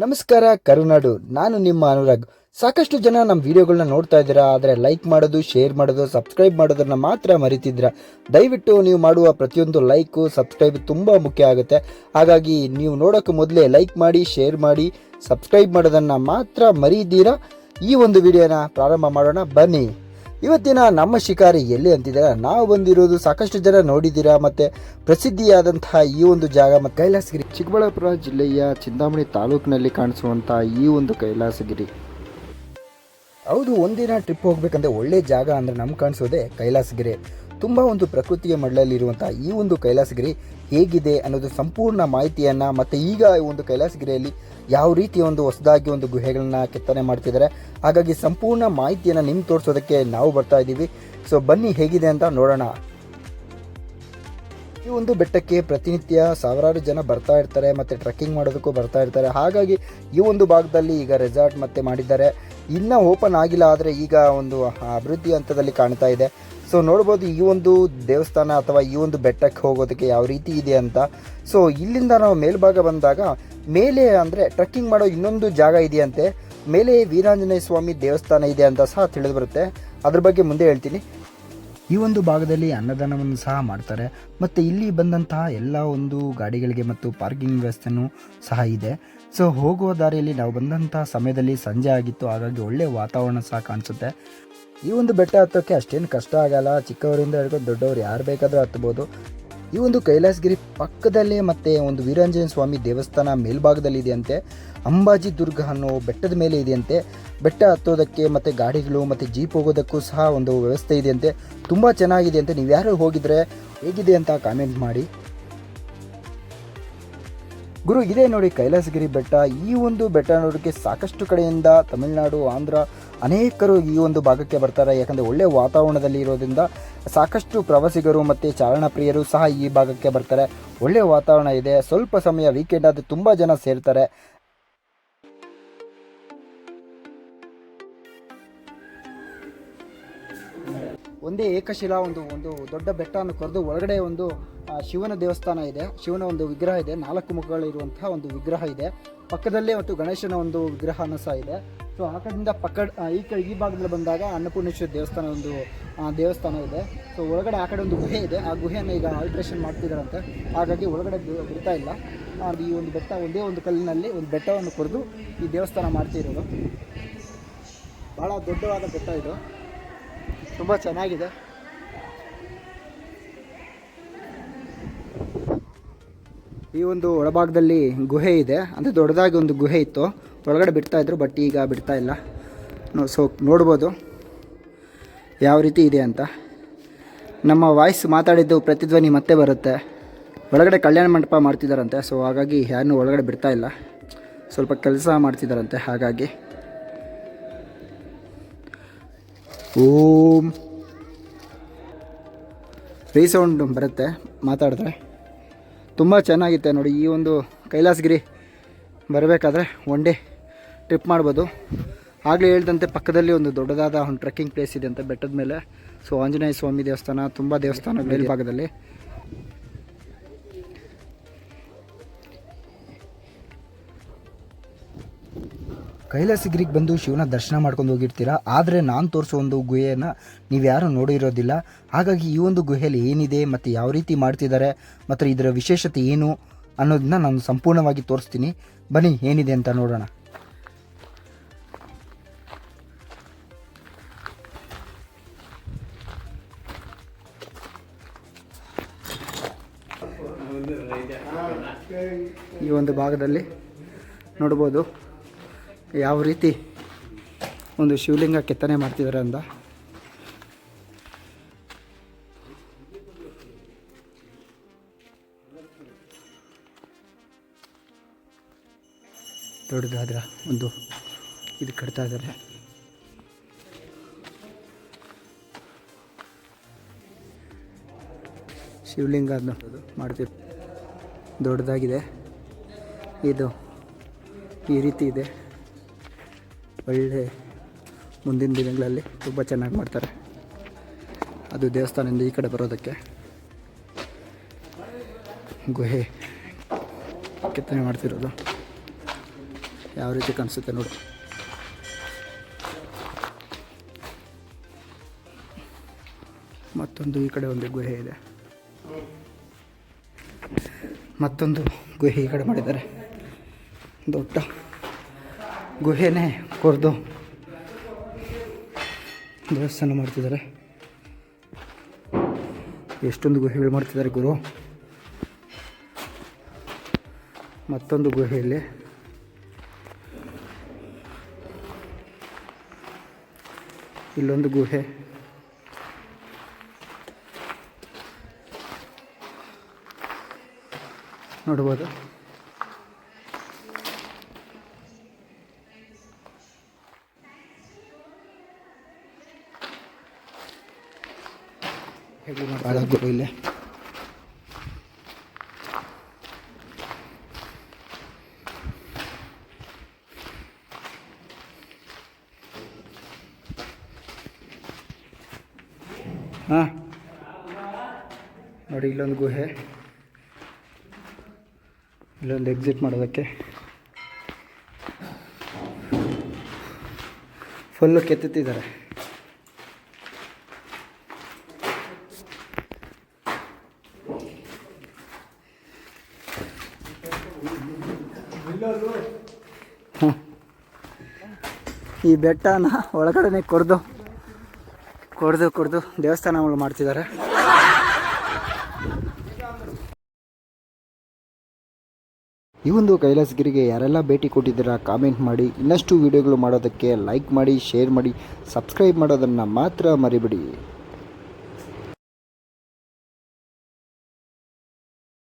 ನಮಸ್ಕಾರ, ಕರುನಾಡು. ನಾನು ನಿಮ್ಮ ಅನುರಾಗ್. ಸಾಕಷ್ಟು ಜನ ನಮ್ಮ ವಿಡಿಯೋಗಳನ್ನ ನೋಡ್ತಾ ಇದ್ದೀರಾ, ಆದರೆ ಲೈಕ್ ಮಾಡೋದು, ಶೇರ್ ಮಾಡೋದು, ಸಬ್ಸ್ಕ್ರೈಬ್ ಮಾಡೋದನ್ನ ಮಾತ್ರ ಮರಿತಿದ್ದೀರಾ? ದಯವಿಟ್ಟು ನೀವು ಮಾಡುವ ಪ್ರತಿಯೊಂದು ಲೈಕು, ಸಬ್ಸ್ಕ್ರೈಬ್ ತುಂಬ ಮುಖ್ಯ ಆಗುತ್ತೆ. ಹಾಗಾಗಿ ನೀವು ನೋಡೋಕ್ಕೆ ಮೊದಲೇ ಲೈಕ್ ಮಾಡಿ, ಶೇರ್ ಮಾಡಿ, ಸಬ್ಸ್ಕ್ರೈಬ್ ಮಾಡೋದನ್ನು ಮಾತ್ರ ಮರೀದೀರಾ ಈ ಒಂದು ವಿಡಿಯೋನ ಪ್ರಾರಂಭ ಮಾಡೋಣ. ಬನ್ನಿ. ಇವತ್ತಿನ ನಮ್ಮ ಶಿಕಾರಿ ಎಲ್ಲಿ ಅಂತಿದ್ದೀರಾ? ನಾವು ಬಂದಿರೋದು ಸಾಕಷ್ಟು ಜನ ನೋಡಿದ್ದೀರಾ ಮತ್ತೆ ಪ್ರಸಿದ್ಧಿಯಾದಂತಹ ಈ ಒಂದು ಜಾಗ ಮತ್ತು ಕೈಲಾಸಗಿರಿ. ಚಿಕ್ಕಬಳ್ಳಾಪುರ ಜಿಲ್ಲೆಯ ಚಿಂತಾಮಣಿ ತಾಲೂಕಿನಲ್ಲಿ ಕಾಣಿಸುವಂತಹ ಈ ಒಂದು ಕೈಲಾಸಗಿರಿ. ಹೌದು, ಒಂದಿನ ಟ್ರಿಪ್ ಹೋಗ್ಬೇಕಂದ್ರೆ ಒಳ್ಳೆ ಜಾಗ ಅಂದ್ರೆ ನಮ್ಗೆ ಕಾಣಿಸೋದೆ ಕೈಲಾಸಗಿರಿ. ತುಂಬ ಒಂದು ಪ್ರಕೃತಿಯ ಮಡಲಲ್ಲಿರುವಂಥ ಈ ಒಂದು ಕೈಲಾಸಗಿರಿ ಹೇಗಿದೆ ಅನ್ನೋದು ಸಂಪೂರ್ಣ ಮಾಹಿತಿಯನ್ನ ಮತ್ತೆ ಈಗ ಈ ಒಂದು ಕೈಲಾಸಗಿರಿಯಲ್ಲಿ ಯಾವ ರೀತಿ ಒಂದು ಹೊಸದಾಗಿ ಒಂದು ಗುಹೆಗಳನ್ನ ಕೆತ್ತನೆ ಮಾಡ್ತಿದ್ದಾರೆ, ಹಾಗಾಗಿ ಸಂಪೂರ್ಣ ಮಾಹಿತಿಯನ್ನು ನಿಮ್ಗೆ ತೋರಿಸೋದಕ್ಕೆ ನಾವು ಬರ್ತಾ ಇದ್ದೀವಿ. ಸೊ ಬನ್ನಿ ಹೇಗಿದೆ ಅಂತ ನೋಡೋಣ. ಈ ಒಂದು ಬೆಟ್ಟಕ್ಕೆ ಪ್ರತಿನಿತ್ಯ ಸಾವಿರಾರು ಜನ ಬರ್ತಾ ಇರ್ತಾರೆ, ಮತ್ತೆ ಟ್ರೆಕ್ಕಿಂಗ್ ಮಾಡೋದಕ್ಕೂ ಬರ್ತಾ ಇರ್ತಾರೆ. ಹಾಗಾಗಿ ಈ ಒಂದು ಭಾಗದಲ್ಲಿ ಈಗ ರೆಸಾರ್ಟ್ ಮತ್ತೆ ಮಾಡಿದ್ದಾರೆ. ಇನ್ನೂ ಓಪನ್ ಆಗಿಲ್ಲ, ಆದರೆ ಈಗ ಒಂದು ಅಭಿವೃದ್ಧಿ ಹಂತದಲ್ಲಿ ಕಾಣ್ತಾ ಇದೆ. ಸೊ, ನೋಡ್ಬೋದು ಈ ಒಂದು ದೇವಸ್ಥಾನ ಅಥವಾ ಈ ಒಂದು ಬೆಟ್ಟಕ್ಕೆ ಹೋಗೋದಕ್ಕೆ ಯಾವ ರೀತಿ ಇದೆ ಅಂತ. ಸೊ, ಇಲ್ಲಿಂದ ನಾವು ಮೇಲ್ಭಾಗ ಬಂದಾಗ, ಮೇಲೆ ಅಂದರೆ ಟ್ರಕ್ಕಿಂಗ್ ಮಾಡೋ ಇನ್ನೊಂದು ಜಾಗ ಇದೆಯಂತೆ. ಮೇಲೆ ವೀರಾಂಜನೇಯ ಸ್ವಾಮಿ ದೇವಸ್ಥಾನ ಇದೆ ಅಂತ ಸಹ ತಿಳಿದು ಬರುತ್ತೆ ಅದ್ರ ಬಗ್ಗೆ ಮುಂದೆ ಹೇಳ್ತೀನಿ. ಈ ಒಂದು ಭಾಗದಲ್ಲಿ ಅನ್ನದಾನವನ್ನು ಸಹ ಮಾಡ್ತಾರೆ. ಮತ್ತು ಇಲ್ಲಿ ಬಂದಂತಹ ಎಲ್ಲ ಒಂದು ಗಾಡಿಗಳಿಗೆ ಮತ್ತು ಪಾರ್ಕಿಂಗ್ ವ್ಯವಸ್ಥೆನೂ ಸಹ ಇದೆ. ಸೊ ಹೋಗುವ ದಾರಿಯಲ್ಲಿ ನಾವು ಬಂದಂತಹ ಸಮಯದಲ್ಲಿ ಸಂಜೆ ಆಗಿತ್ತು. ಹಾಗಾಗಿ ಒಳ್ಳೆಯ ವಾತಾವರಣ ಸಹ ಕಾಣಿಸುತ್ತೆ. ಈ ಒಂದು ಬೆಟ್ಟ ಹತ್ತೋಕ್ಕೆ ಅಷ್ಟೇನು ಕಷ್ಟ ಆಗಲ್ಲ. ಚಿಕ್ಕವರಿಂದ ಹಿಡ್ಕೊಂಡು ದೊಡ್ಡವರು ಯಾರು ಬೇಕಾದರೂ ಹತ್ತಬೋದು ಈ ಒಂದು ಕೈಲಾಸಗಿರಿ ಪಕ್ಕದಲ್ಲೇ ಮತ್ತೆ ಒಂದು ವೀರಾಂಜನ ಸ್ವಾಮಿ ದೇವಸ್ಥಾನ ಮೇಲ್ಭಾಗದಲ್ಲಿ ಇದೆಯಂತೆ ಅಂಬಾಜಿ ದುರ್ಗ ಅನ್ನೋ ಬೆಟ್ಟದ ಮೇಲೆ ಇದೆಯಂತೆ. ಬೆಟ್ಟ ಹತ್ತೋದಕ್ಕೆ ಮತ್ತೆ ಗಾಡಿಗಳು ಮತ್ತೆ ಜೀಪ್ ಹೋಗೋದಕ್ಕೂ ಸಹ ಒಂದು ವ್ಯವಸ್ಥೆ ಇದೆಯಂತೆ. ತುಂಬ ಚೆನ್ನಾಗಿದೆ ಅಂತ ನೀವು ಯಾರು ಹೋಗಿದ್ರೆ ಹೇಗಿದೆ ಅಂತ ಕಾಮೆಂಟ್ ಮಾಡಿ. ಗುರು, ಇದೇ ನೋಡಿ ಕೈಲಾಸಗಿರಿ ಬೆಟ್ಟ. ಈ ಒಂದು ಬೆಟ್ಟ ನೋಡೋಕ್ಕೆ ಸಾಕಷ್ಟು ಕಡೆಯಿಂದ ತಮಿಳುನಾಡು, ಆಂಧ್ರ ಅನೇಕರು ಈ ಒಂದು ಭಾಗಕ್ಕೆ ಬರ್ತಾರೆ. ಯಾಕಂದರೆ ಒಳ್ಳೆಯ ವಾತಾವರಣದಲ್ಲಿ ಇರೋದ್ರಿಂದ ಸಾಕಷ್ಟು ಪ್ರವಾಸಿಗರು ಮತ್ತು ಚಾರಣ ಪ್ರಿಯರು ಸಹ ಈ ಭಾಗಕ್ಕೆ ಬರ್ತಾರೆ. ಒಳ್ಳೆಯ ವಾತಾವರಣ ಇದೆ. ಸ್ವಲ್ಪ ಸಮಯ ವೀಕೆಂಡ್ ಆದರೆ ತುಂಬ ಜನ ಸೇರ್ತಾರೆ. ಒಂದೇ ಏಕಶಿಲಾ, ಒಂದು ಒಂದು ದೊಡ್ಡ ಬೆಟ್ಟವನ್ನು ಕೊರೆದು ಒಳಗಡೆ ಒಂದು ಶಿವನ ದೇವಸ್ಥಾನ ಇದೆ. ಶಿವನ ಒಂದು ವಿಗ್ರಹ ಇದೆ. ನಾಲ್ಕು ಮುಖಗಳಿರುವಂತಹ ಒಂದು ವಿಗ್ರಹ ಇದೆ. ಪಕ್ಕದಲ್ಲೇ ಮತ್ತು ಗಣೇಶನ ಒಂದು ವಿಗ್ರಹನೂ ಸಹ ಇದೆ. ಸೊ ಆ ಕಡೆಯಿಂದ ಪಕ್ಕ ಈ ಕಡೆ, ಈ ಭಾಗದಲ್ಲಿ ಬಂದಾಗ ಅನ್ನಪೂರ್ಣೇಶ್ವರ ದೇವಸ್ಥಾನ ಒಂದು ದೇವಸ್ಥಾನ ಇದೆ. ಸೊ ಒಳಗಡೆ ಆ ಕಡೆ ಒಂದು ಗುಹೆ ಇದೆ. ಆ ಗುಹೆಯನ್ನು ಈಗ ಆಲ್ಟ್ರೇಷನ್ ಮಾಡ್ತಿದ್ದಾರಂತೆ ಹಾಗಾಗಿ ಒಳಗಡೆ ಬಿಡ್ತಾ ಇಲ್ಲ. ಈ ಒಂದು ಬೆಟ್ಟ, ಒಂದೇ ಒಂದು ಕಲ್ಲಿನಲ್ಲಿ ಒಂದು ಬೆಟ್ಟವನ್ನು ಕೊರೆದು ಈ ದೇವಸ್ಥಾನ ಮಾಡ್ತಿರೋದು. ಭಾಳ ದೊಡ್ಡವಾದ ಬೆಟ್ಟ ಇದು. ತುಂಬ ಚೆನ್ನಾಗಿದೆ. ಈ ಒಂದು ಒಳಭಾಗದಲ್ಲಿ ಗುಹೆ ಇದೆ. ಅಂದರೆ ದೊಡ್ಡದಾಗಿ ಒಂದು ಗುಹೆ ಇತ್ತು. ಒಳಗಡೆ ಬಿಡ್ತಾ ಇದ್ರು, ಬಟ್ ಈಗ ಬಿಡ್ತಾ ಇಲ್ಲ. ನೋ ಸೊ, ನೋಡ್ಬೋದು. ಯಾವ ರೀತಿ ಇದೆ ಅಂತ. ನಮ್ಮ ವಾಯ್ಸ್ ಮಾತಾಡಿದ್ದು ಪ್ರತಿಧ್ವನಿ ಮತ್ತೆ ಬರುತ್ತೆ. ಒಳಗಡೆ ಕಲ್ಯಾಣ ಮಂಟಪ ಮಾಡ್ತಿದ್ದಾರಂತೆ ಸೊ ಹಾಗಾಗಿ ಯಾರನ್ನೂ ಒಳಗಡೆ ಬಿಡ್ತಾ ಇಲ್ಲ. ಸ್ವಲ್ಪ ಕೆಲಸ ಮಾಡ್ತಿದ್ದಾರಂತೆ ಹಾಗಾಗಿ. ಓಂ. ರೀಸೌಂಡ್ ಬರುತ್ತೆ, ಮಾತಾಡಿದ್ರೆ. ತುಂಬ ಚೆನ್ನಾಗಿತ್ತೆ ನೋಡಿ, ಈ ಒಂದು ಕೈಲಾಸಗಿರಿ ಬರಬೇಕಾದ್ರೆ ಒನ್ ಡೇ ಟ್ರಿಪ್ ಮಾಡ್ಬೋದು. ಆಗಲೇ ಹೇಳ್ದಂತೆ ಪಕ್ಕದಲ್ಲಿ ಒಂದು ದೊಡ್ಡದಾದ ಒಂದು ಟ್ರೆಕ್ಕಿಂಗ್ ಪ್ಲೇಸ್ ಇದೆ ಅಂತ ಬೆಟ್ಟದ ಮೇಲೆ. ಸೊ, ಆಂಜನೇಯ ಸ್ವಾಮಿ ದೇವಸ್ಥಾನ, ತುಂಬ ದೇವಸ್ಥಾನ ಮೇಲ್ಭಾಗದಲ್ಲಿ ಕೈಲಾಸಗಿರಿಗೆ ಬಂದು ಶಿವನ ದರ್ಶನ ಮಾಡ್ಕೊಂಡು ಹೋಗಿರ್ತೀರಾ? ಆದರೆ ನಾನು ತೋರಿಸೋ ಒಂದು ಗುಹೆಯನ್ನು ನೀವು ಯಾರು ನೋಡಿರೋದಿಲ್ಲ. ಹಾಗಾಗಿ ಈ ಒಂದು ಗುಹೆಯಲ್ಲಿ ಏನಿದೆ, ಮತ್ತು ಯಾವ ರೀತಿ ಮಾಡ್ತಿದ್ದಾರೆ ಮತ್ತು ಇದರ ವಿಶೇಷತೆ ಏನು ಅನ್ನೋದನ್ನ ನಾನು ಸಂಪೂರ್ಣವಾಗಿ ತೋರಿಸ್ತೀನಿ. ಬನ್ನಿ, ಏನಿದೆ ಅಂತ ನೋಡೋಣ. ಈ ಒಂದು ಭಾಗದಲ್ಲಿ ನೋಡ್ಬೋದು ಯಾವ ರೀತಿ ಒಂದು ಶಿವಲಿಂಗ ಕೆತ್ತನೆ ಮಾಡ್ತಿದ್ದಾರೆ ಅಂತ? ದೊಡ್ಡದಾದ್ರ ಒಂದು ಇದು ಕಟ್ತಾ ಇದ್ದಾರೆ. ಶಿವಲಿಂಗ ಮಾಡ್ತೀವಿ ದೊಡ್ಡದಾಗಿದೆ. ಇದು ಈ ರೀತಿ ಇದೆ. ಒಳ್ಳೆ ಮುಂದಿನ ದಿನಗಳಲ್ಲಿ ತುಂಬ ಚೆನ್ನಾಗಿ ಮಾಡ್ತಾರೆ. ಅದು ದೇವಸ್ಥಾನದಿಂದ ಈ ಕಡೆ ಬರೋದಕ್ಕೆ. ಗುಹೆ ಕೆತ್ತನೆ ಮಾಡ್ತಿರೋದು. ಯಾವ ರೀತಿ ಕಾಣಿಸುತ್ತೆ ನೋಡಿ. ಮತ್ತೊಂದು ಈ ಕಡೆ ಒಂದು ಗುಹೆ ಇದೆ. ಮತ್ತೊಂದು ಗುಹೆ ಈ ಕಡೆ ಮಾಡಿದ್ದಾರೆ. ದೊಡ್ಡ ಗುಹೆನೇ ಕೊರೆದು ದೇವಸ್ಥಾನ ಮಾಡ್ತಿದ್ದಾರೆ. ಎಷ್ಟೊಂದು ಗುಹೆಗಳು ಮಾಡ್ತಿದ್ದಾರೆ ಗುರು. ಮತ್ತೊಂದು ಗುಹೆಯಲ್ಲಿ ಇಲ್ಲೊಂದು ಗುಹೆ. ನೋಡ್ಬೋದು. ಗುರು ಇಲ್ಲೇ ಹಾಂ. ನೋಡಿ ಇಲ್ಲೊಂದು ಗುಹೆ. ಇಲ್ಲೊಂದು ಎಕ್ಸಿಟ್ ಮಾಡೋದಕ್ಕೆ. ಫುಲ್ಲು ಕೆತ್ತುತ್ತಿದ್ದಾರೆ ಈ ಬೆಟ್ಟನ ಒಳಗಡೆನೆ ಕೊಡ್ದು ಕೊಡ್ದು ಕೊಡ್ದು ದೇವಸ್ಥಾನಗಳು ಮಾಡ್ತಿದ್ದಾರೆ. ಈ ಒಂದು ಕೈಲಾಸಗಿರಿಗೆ ಯಾರೆಲ್ಲ ಭೇಟಿ ಕೊಟ್ಟಿದ್ದೀರಾ ಕಾಮೆಂಟ್ ಮಾಡಿ. ಇನ್ನಷ್ಟು ವಿಡಿಯೋಗಳು ಮಾಡೋದಕ್ಕೆ ಲೈಕ್ ಮಾಡಿ ಶೇರ್ ಮಾಡಿ ಸಬ್ಸ್ಕ್ರೈಬ್ ಮಾಡೋದನ್ನು ಮಾತ್ರ ಮರಿಬೇಡಿ.